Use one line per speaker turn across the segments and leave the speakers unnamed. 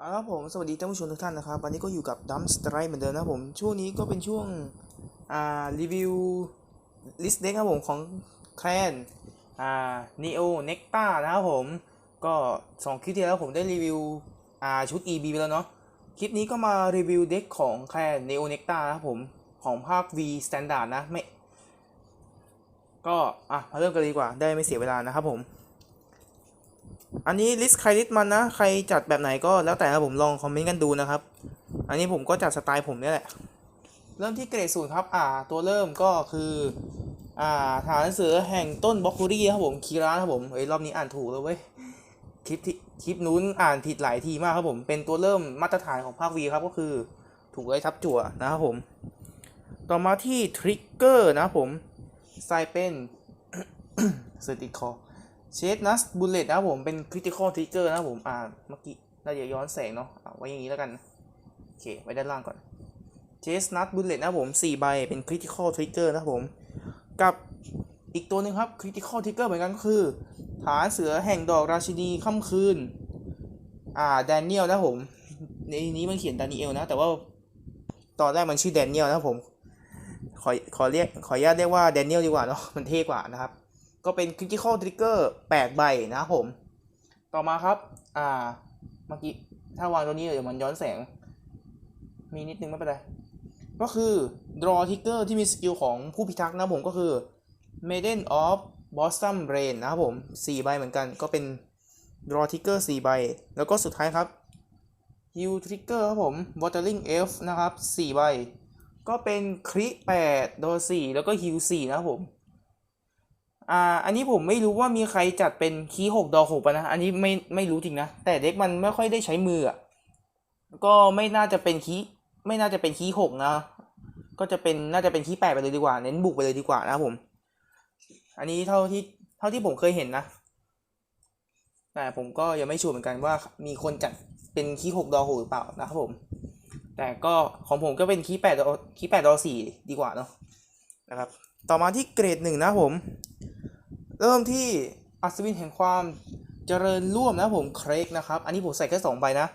เอาละครับผมสวัสดีท่านผู้ชมทุกท่านนะครับ วันนี้ก็อยู่กับดัมสไตร์เหมือนเดิมนะครับผม ช่วงนี้ก็เป็นช่วง อ่า รีวิว ลิสต์เด็กครับผมของแคลนอ่านีโอเน็กตานะครับผม ก็สองคลิปที่แล้วผมได้รีวิว อ่า ชุด EB ไปแล้วเนาะ คลิปนี้ก็มารีวิวเด็กของแคลนนีโอเน็กตานะครับผม ของภาค V Standard นะ ไม่ ก็ อะ มาเริ่มกันดีกว่า ได้ไม่เสียเวลานะครับผม อันนี้ลิสต์ใครลิสต์มันนะ ใครจัดแบบไหนก็แล้วแต่ครับผมลองคอมเมนต์กันดูนะครับ อันนี้ผมก็จัดสไตล์ผมนี่แหละ เริ่มที่เกรดศูนย์ครับ อ่า ตัวเริ่มก็คือ อ่าฐานเสือแห่งต้นบล็อกคูรี่ครับผมคีราครับผมเฮ้ยรอบนี้อ่านถูกแล้วเว้ย คลิปที่คลิปนู้นอ่านผิดหลายทีมากครับผม เป็นตัวเริ่มมาตรฐานของภาควีครับก็คือถูกไว้ทับจั่วนะครับผม ต่อมาที่ทริกเกอร์นะครับผมใส่เป็นเซอร์ติคอ เชสนัสบุลเลตนะครับผมเป็นคริติคอลทริกเกอร์นะครับผมอ่าเมื่อกี้น่าจะย้อนแสงเนาะเอาไว้อย่างนี้แล้วกันโอเคไว้ด้านล่างก่อนเชสนัสบุลเลตนะครับผม4ใบเป็นคริติคอลทริกเกอร์นะครับผม กับอีกตัวหนึ่งครับคริติคอลทริกเกอร์เหมือนกันก็คือ ฐานเสือแห่งดอกราชินีค่ำคืน อ่าแดเนียลนะผมในนี้มันเขียนดานิเอลนะ แต่ว่าตอนแรกมันชื่อแดเนียลนะผม ขอขอเรียกขออนุญาตเรียกว่าแดเนียลดีกว่าเนาะมันเท่กว่านะครับ ก็เป็น Critical Trigger 8 ใบนะครับผม ต่อมาครับ อ่า เมื่อกี้ ถ้าวางตัวนี้เดี๋ยวมันย้อนแสง มีนิดนึงไม่เป็นไร ก็คือ Draw Trigger ที่มีสกิลของผู้พิทักษ์นะครับผมก็คือ Maiden of Blossom Rain นะครับผม 4 ใบเหมือนกัน ก็เป็น Draw Trigger 4 ใบ แล้วก็สุดท้ายครับ Heal Trigger ครับผม Watering Elf นะครับ 4 ใบ ก็เป็นคริ8โดน4แล้วก็ฮิว4นะครับผม อ่าอันนี้ผมไม่รู้ว่ามีใครจัดเป็นคีย์หกดอหกปะนะ อันนี้ไม่ไม่รู้จริงนะ แต่เด็กมันไม่ค่อยได้ใช้มืออะก็ไม่น่าจะเป็นคีย์ไม่น่าจะเป็นคีย์หกนะ ก็จะเป็นน่าจะเป็นคีย์แปดไปเลยดีกว่า เน้นบุกไปเลยดีกว่านะผม อันนี้เท่าที่เท่าที่ผมเคยเห็นนะ แต่ผมก็ยังไม่ชัวร์เหมือนกันว่ามีคนจัดเป็นคีย์หกดอหกหรือเปล่านะครับผม แต่ก็ของผมก็เป็นคีย์แปดดอคีย์แปดดอสี่ดีกว่าเนาะนะครับ ต่อมาที่เกรดหนึ่งนะผม เริ่มที่อัศวินแห่งความเจริญร่วมนะผมเครกนะครับ อันนี้ผมใส่แค่สองใบนะ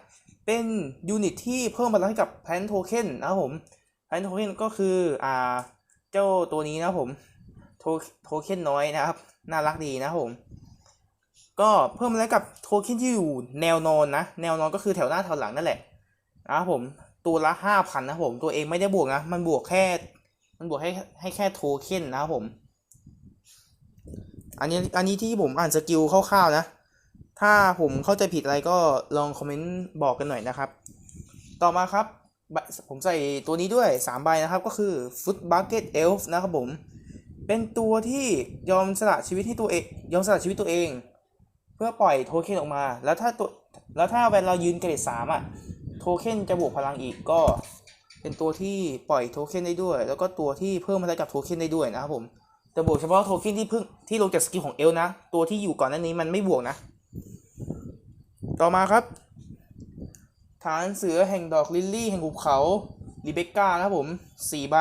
เป็นยูนิตที่เพิ่มพลังให้กับแพนโทเค็นนะครับผมแพนโทเค็นก็คืออ่าเจ้าตัวนี้นะผมโทโทเค็นน้อยนะครับ น่ารักดีนะผมก็เพิ่มพลังกับโทเค็นที่อยู่แนวนอนนะ แนวนอนก็คือแถวหน้าแถวหลังนั่นแหละนะครับผมตัวละห้าพันนะผมตัวเองไม่ได้บวกนะ มันบวกแค่ มันบวกให้ให้แค่โทเค็นนะครับผม อันนี้อันนี้ที่ผมอ่านสกิลคร่าวๆนะ ถ้าผมเข้าใจผิดอะไรก็ลองคอมเมนต์บอกกันหน่อยนะครับ ต่อมาครับ ผมใส่ตัวนี้ด้วย 3 ใบนะครับ ก็คือ Foot Bucket Elf นะครับผม เป็นตัวที่ยอมสละชีวิตให้ตัวเอง ยอมสละชีวิตตัวเอง เพื่อปล่อยโทเค็นออกมา แล้วถ้าตัว แล้วถ้าเวลาเรายืนเกรดสามอะ โทเค็นจะบวกพลังอีกก็เป็นตัวที่ปล่อยโทเค็นได้ด้วย แล้วก็ตัวที่เพิ่มพลังกับโทเค็นได้ด้วยนะครับผม แต่บวกเฉพาะโทเค็นที่เพิ่งที่ลงจากสกิลของเอลนะ ตัวที่อยู่ก่อนหน้านี้มันไม่บวกนะ ต่อมาครับ ฐานเสือแห่งดอกลิลลี่แห่งหุบเขาลิเบก้านะครับผมสี่ใบ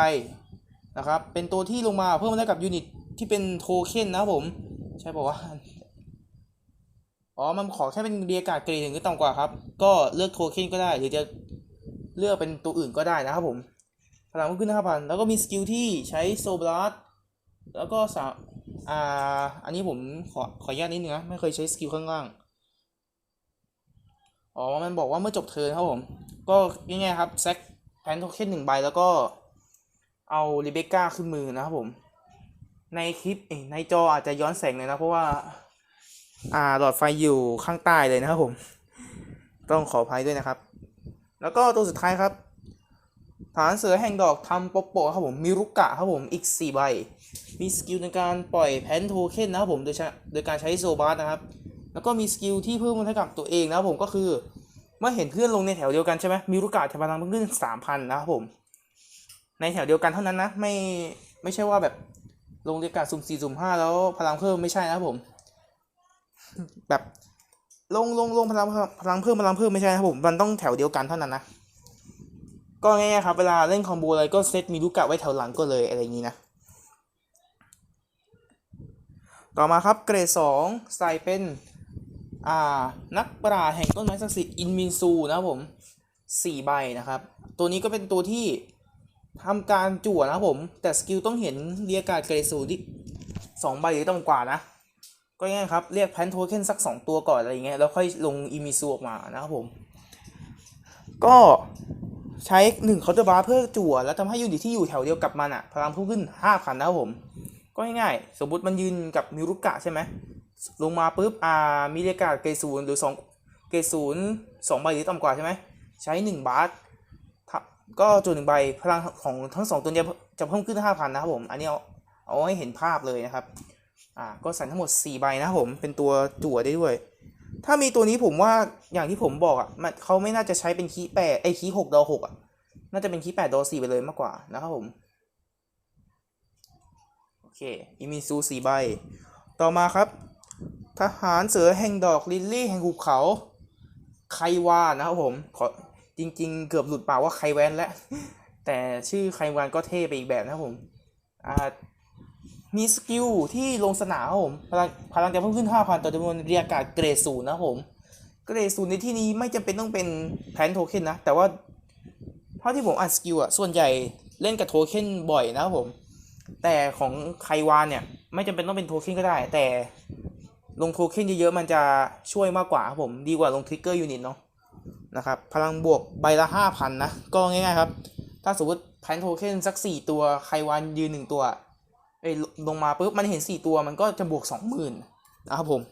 นะครับ เป็นตัวที่ลงมาเพิ่มมาได้กับยูนิตที่เป็นโทเค็นนะครับผม ใช่ป่าวะอ๋อ มันขอแค่เป็นเรียกาศเกรดหนึ่งหรือต่ำกว่าครับ ก็เลือกโทเค็นก็ได้ หรือจะเลือกเป็นตัวอื่นก็ได้นะครับผมพลังเพิ่มขึ้นห้าพันแล้วก็มีสกิลที่ใช้โซบลัส แล้วก็สาอ่าอันนี้ผมขอขออนุญาตนิดนึงนะไม่เคยใช้สกิลข้างล่างอ๋อ มันบอกว่าเมื่อจบเทิร์นครับผม ก็ง่ายๆครับแซกแพนโทเค็นหนึ่งใบแล้วก็เอาริเบคก้าขึ้นมือนะครับผม ในคลิปในจออาจจะย้อนแสงเลยนะ เพราะว่า อ่าหลอดไฟอยู่ข้างใต้เลยนะครับผม ต้องขออภัยด้วยนะครับ แล้วก็ตัวสุดท้ายครับ ฐานเสือแห่งดอกทำโปโปะครับผมมีรุกกะครับผมอีก 4 ใบ มีสกิลในการปล่อยแพนโทเค็นนะครับผมโดยใช้โดยการใช้โซบาร์นะครับ แล้วก็มีสกิลที่เพิ่มให้กับตัวเองนะครับผมก็คือ เมื่อเห็นเพื่อนลงในแถวเดียวกันใช่ไหมมีรุกกะจะพลังเพิ่มขึ้นสามพันนะครับผม ในแถวเดียวกันเท่านั้นนะไม่ไม่ใช่ว่าแบบลงเรียกาศสุ่มสี่สุ่มห้าแล้วพลังเพิ่มไม่ใช่นะครับผม แบบลงลงลงพลังพลังเพิ่มพลังเพิ่มไม่ใช่นะครับผมมันต้องแถวเดียวกันเท่านั้นนะ ก็ง่ายๆครับเวลาเล่นคอมโบอะไรก็เซตมีลูกกะไว้แถวหลังก็เลยอะไรอย่างนี้นะ ต่อมาครับเกรด2ใส่เป็นอ่านักปราแห่งต้นไม้ศักดิ์สิทธิ์อินมินซูนะผมสี่ใบนะครับ ตัวนี้ก็เป็นตัวที่ทำการจั่วนะผม แต่สกิลต้องเห็นเรียกการเกรดศูนย์ที่สองใบหรือต่ำกว่านะ ก็ง่ายครับ เรียกแพนโทเค็นสักสองตัวก่อนอะไรอย่างเงี้ยแล้วค่อยลงอิมิซูออกมานะครับผม ก็ ใช้หนึ่งเคาน์เตอร์บาร์เพื่อจั่วแล้วทำให้ยูนิตที่อยู่แถวเดียวกับมันอะพลังเพิ่มขึ้นห้าพันนะครับผม ก็ง่ายๆ สมมติมันยืนกับมิรุกะใช่ไหมลงมาปุ๊บอ่ามีเรกาเกรดศูนย์หรือสองเกรดศูนย์สองใบหรือต่ำกว่าใช่ไหมใช้หนึ่งบาทถ้าก็จุดหนึ่งใบพลังของทั้งสองตัวนี้จะเพิ่มขึ้นห้าพันนะครับผม อันนี้เอาเอาให้เห็นภาพเลยนะครับ อ่า ก็ใส่ทั้งหมดสี่ใบนะครับผม เป็นตัวจั่วได้ด้วย ถ้ามีตัวนี้ผมว่าอย่างที่ผมบอกอะมันเขาไม่น่าจะใช้เป็นคีย์แปดไอคีย์หกดอหกอะ น่าจะเป็นคีย์แปดดอสี่ไปเลยมากกว่านะครับผม โอเคอิมิซูสี่ใบ ต่อมาครับ ทหารเสือแห่งดอกลิลลี่แห่งหุบเขา ไควานะครับผม ขอจริง ๆ เกือบหลุดปากว่าไคแวนแล้วแต่ชื่อไควานก็เท่ไปอีกแบบนะครับผม อ่า มีสกิลที่ลงสนามครับผมพลังพลังจะเพิ่มขึ้น 5,000 ต่อจำนวนเรียกการดเกรดศูนย์นะครับผมเกรดศูนย์ในที่นี้ไม่จำเป็นต้องเป็นแพนโทเค็นนะ แต่ว่าเท่าที่ผมอ่านสกิลอะส่วนใหญ่เล่นกับโทเค็นบ่อยนะครับผม แต่ของไควานเนี่ย ไม่จำเป็นต้องเป็นโทเค็นก็ได้ แต่ลงโทเค็นเยอะๆมันจะช่วยมากกว่าครับผมดีกว่าลงทริกเกอร์ยูนิตเนาะนะครับพลังบวกใบละ 5,000 นะ ก็ง่ายๆครับ ถ้าสมมติแพนโทเค็นสัก 4 ตัวไควานยืน 1 ตัว เอ้ยลงมาปุ๊บมันเห็น4ตัวมันก็จะบวก20,000นะครับผม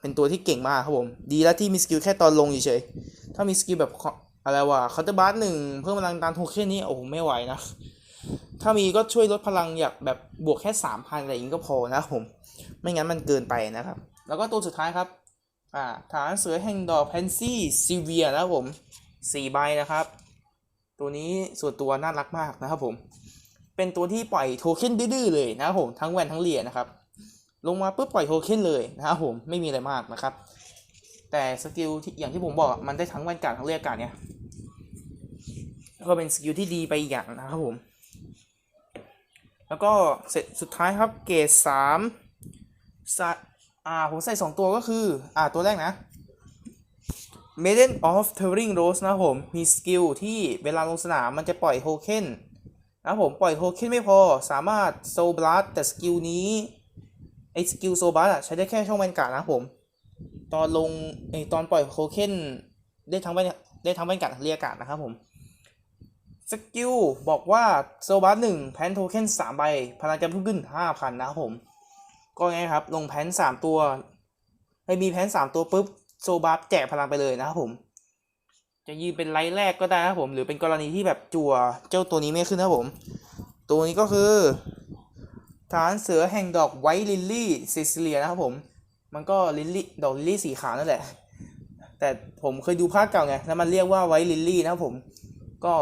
เป็นตัวที่เก่งมากครับผม ดีแล้วที่มีสกิลแค่ตอนลงเฉยๆถ้ามีสกิลแบบอะไรวะคาน์เตอร์บาร์หนึ่งเพิ่มพลังตามโทเค็นนี่โอ้โหไม่ไหวนะ ถ้ามีก็ช่วยลดพลังอยากแบบบวกแค่3,000อะไรอย่างนี้ก็พอนะครับผม ไม่งั้นมันเกินไปนะครับ แล้วก็ตัวสุดท้ายครับอ่าฐานเสือแห่งดอกแพนซี่ซีเวียนะครับผมสี่ใบนะครับ ตัวนี้ส่วนตัวน่ารักมากนะครับผม เป็นตัวที่ปล่อยโทเค็นดื้อเลยนะครับผมทั้งแวนทั้งเหรียญนะครับ ลงมาปุ๊บปล่อยโทเค็นเลยนะครับผมไม่มีอะไรมากนะครับ แต่สกิลที่อย่างที่ผมบอกมันได้ทั้งแวนการทั้งเรียกการเนี่ยก็เป็นสกิลที่ดีไปอีกอย่างนะครับผมแล้วก็เสร็จสุดท้ายครับเกรดสามสอ่าผมใส่สองตัวก็คือ อ่า ตัวแรกนะ Maiden of Towering Rose นะครับผม มีสกิลที่เวลาลงสนามมันจะปล่อยโทเค็น ครับผมปล่อยโทเค็นไม่พอสามารถโซบลัสแต่สกิลนี้ไอสกิลโซบลัสอะใช้ได้แค่ช่องแวนการ์ดนะผม ตอนลงไอตอนปล่อยโทเค็นได้ทั้งแวนได้ทั้งแวนการ์ดทั้งเรียกการ์ดนะครับผมสกิลบอกว่าโซบัสหนึ่งแพนโทเค็นสามใบพลังจะเพิ่มขึ้นห้าพันนะครับผม ก็ไงครับ ลงแพนสามตัวให้มีแพนสามตัวปุ๊บโซบัสแจกพลังไปเลยนะครับผม จะยืนเป็นไลท์แรกก็ได้นะครับผม หรือเป็นกรณีที่แบบจั่วเจ้าตัวนี้ไม่ขึ้นนะครับผม ตัวนี้ก็คือฐานเสือแห่งดอกไวท์ลิลลี่ซิซิเลียนะครับผม มันก็ลิลลี่ดอกลิลลี่สีขาวนั่นแหละ แต่ผมเคยดูภาคเก่าไง แล้วมันเรียกว่าไวท์ลิลลี่นะครับผม ก็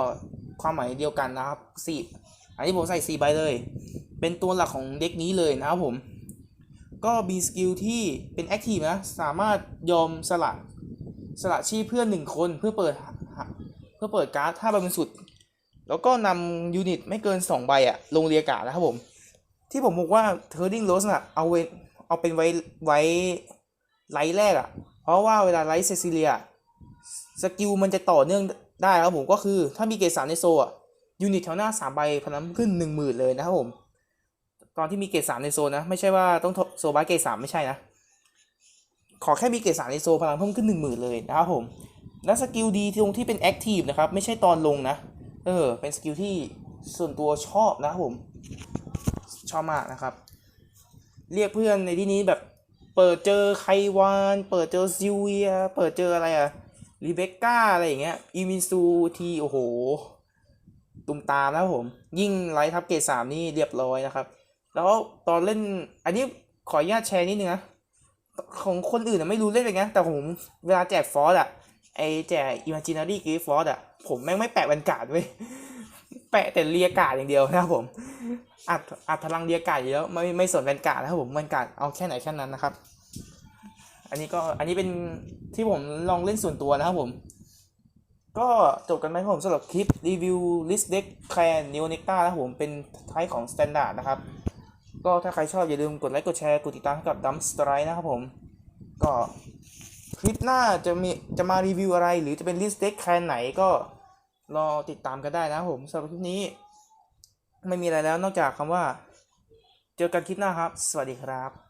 ความหมายเดียวกันนะครับสี่อันนี้ผมใส่สี่ใบเลย เป็นตัวหลักของเด็กนี้เลยนะครับผม ก็มีสกิลที่เป็นแอคทีฟนะ สามารถยอมสละ สละชีพเพื่อนหนึ่งคนเพื่อเปิดเพื่อเปิดการ์ดถ้าใบบนสุด แล้วก็นำยูนิตไม่เกิน 2 ใบอะลงเรียกาศนะครับผม ที่ผมบอกว่าเทอร์ดิงโรสอะเอาเวเอาเป็นไว้ไว้ไลท์แรกอะเพราะว่าเวลาไลท์เซซิเลียสกิลมันจะต่อเนื่องได้ครับผมก็คือถ้ามีเกรดสามในโซอะยูนิตแถวหน้าสามใบพลังขึ้นหนึ่งหมื่นเลยนะครับผม ตอนที่มีเกรดสามในโซนะ ไม่ใช่ว่าต้องโซบาเกรดสามไม่ใช่นะ ขอแค่มีเกรดสามในโซพลังเพิ่มขึ้นหนึ่งหมื่นเลยนะครับผมและสกิลดีตรงที่เป็นแอคทีฟนะครับ ไม่ใช่ตอนลงนะ เออ เป็นสกิลที่ส่วนตัวชอบนะครับผม ชอบมากนะครับ เรียกเพื่อนในที่นี้แบบเปิดเจอไควาน เปิดเจอซิเวีย เปิดเจออะไรอะรีเบคก้าอะไรอย่างเงี้ยอีมินซูทีโอ้โห ตุมตามนะครับผม ยิ่งไลท์ทับเกรดสามนี่เรียบร้อยนะครับ แล้วตอนเล่นอันนี้ขออนุญาตแชร์นิดนึงนะ ของคนอื่นนะไม่รู้เล่นเป็นไงแต่ผมเวลาแจกฟอสอะไอแจก Imaginary Gift ฟอสอะผมแม่งไม่แปะบรรกาศเว้ยแปะแต่เรียกาดอย่างเดียวนะครับผมอัดอัดพลังเรียกาดเยอะไม่ไม่สนบรรกาศนะครับผมบรรกาศเอาแค่ไหนแค่นั้นนะครับ อันนี้ก็อันนี้เป็นที่ผมลองเล่นส่วนตัวนะครับผม ก็จบกันไหมครับผมสำหรับคลิปรีวิว list deck clan neo nectar นะครับผมเป็นไทป์ของ standard นะครับ ก็ถ้าใครชอบอย่าลืมกดไลค์กดแชร์กดติดตามให้กับดัมสไตร์นะครับผม ก็คลิปหน้าจะมีจะมารีวิวอะไร หรือจะเป็นลิสต์เด็กแคนไหนก็รอติดตามกันได้นะครับผมสำหรับคลิปนี้ ไม่มีอะไรแล้วนอกจากคำว่า เจอกันคลิปหน้าครับ สวัสดีครับ